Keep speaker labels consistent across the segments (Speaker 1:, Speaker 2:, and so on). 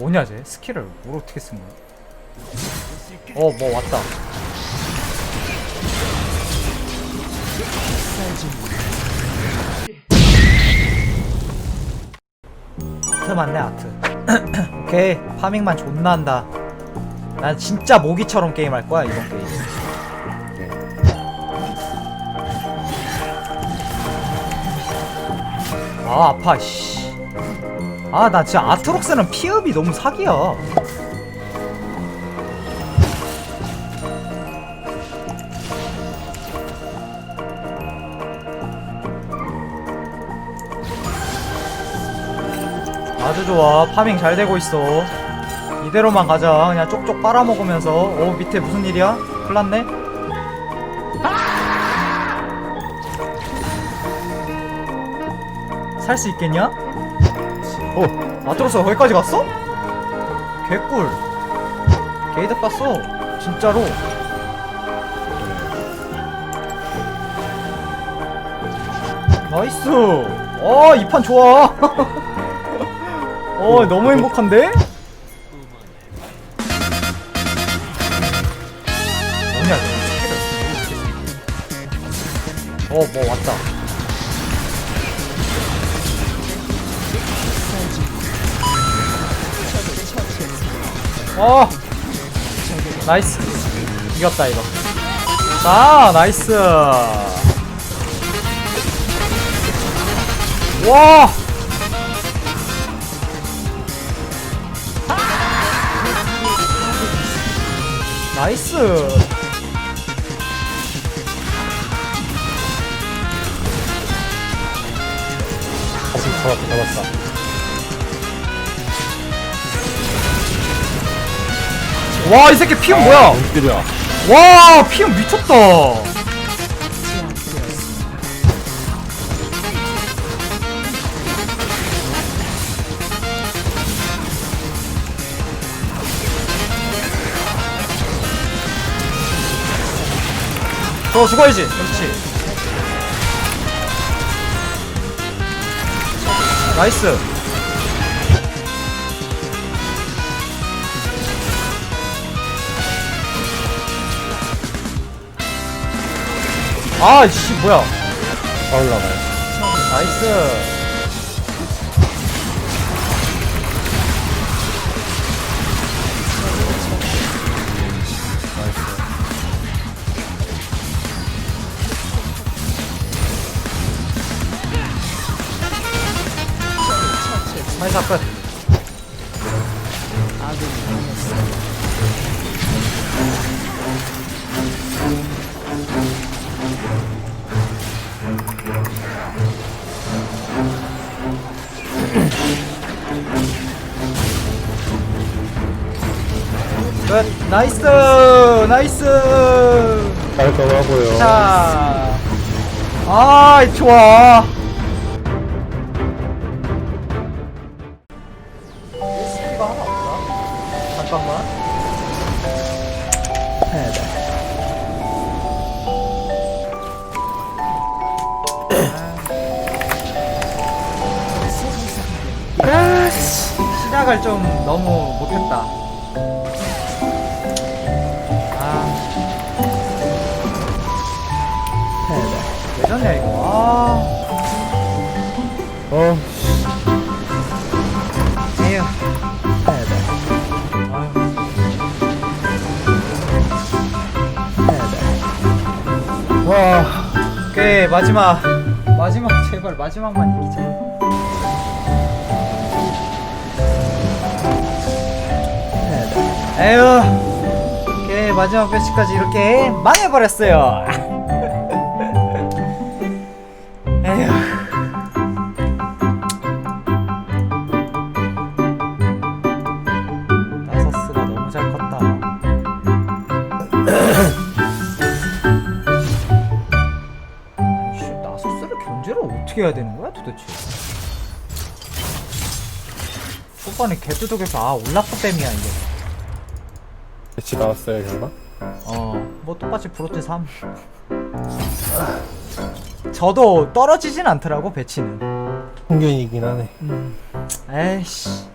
Speaker 1: 뭐냐 쟤? 스킬을 뭘 어떻게 쓴 거야? 어 뭐 왔다. 아트 맞네 아트. 오케이. 파밍만 존나 한다. 난 진짜 모기처럼 게임할 거야 이번 게임. 아 아파 씨 아 나 진짜 아트록스는 피업이 너무 사기야. 아주 좋아. 파밍 잘 되고 있어. 이대로만 가자. 그냥 쪽쪽 빨아먹으면서. 어 밑에 무슨 일이야? 큰일났네. 살 수 있겠냐? 어 아트로스 거기까지 갔어? 개꿀. 게이드 갔어 진짜로. 나이스. 어이 판 좋아. 어 너무 행복한데? 어뭐 왔다 어! 나이스. 이겼다 이거. 자 나이스. 와! 나이스.
Speaker 2: 다시 잡았다 잡았다
Speaker 1: 와 이 새끼 피움 뭐야?
Speaker 2: 때려
Speaker 1: 와 피움 미쳤다. 저 죽어야지 그렇지. 나이스 아씨 뭐야.
Speaker 2: 다 올라가요.
Speaker 1: 나이스 끝 나이스 나이스
Speaker 2: 깔끔하고요
Speaker 1: 자, 아, 좋아. SP가 하나 없나? 잠깐만. 패드. 아, 씨. 시작을 좀 너무 못했다. 졌냐, 이거. 아.
Speaker 2: 어
Speaker 1: 에휴.
Speaker 2: 와
Speaker 1: 오케이, 마지막. 마지막, 제발, 마지막만 이기자. 에휴. 오케이, 마지막 배치까지 이렇게 망해버렸어요. 잘 컸다. 아이씨, 나서스를 견제를 어떻게 해야 되는 거야 도대체? 초반에 개뚜둑에서 아 올라프 댐이야 이게.
Speaker 2: 배치 나왔어요 결과?
Speaker 1: 어, 뭐 똑같이 브로트 3. 저도 떨어지진 않더라고 배치는.
Speaker 2: 풍경이긴 하네
Speaker 1: 음, 에이씨,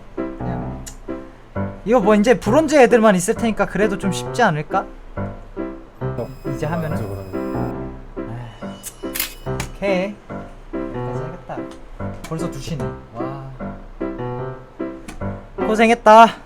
Speaker 1: 이거 뭐 이제 브론즈 애들만 있을 테니까 그래도 좀 쉽지 않을까?
Speaker 2: 어,
Speaker 1: 이제 하면은?
Speaker 2: 그러면.
Speaker 1: 오케이. 여기까지 하겠다. 벌써 2시네. 와. 고생했다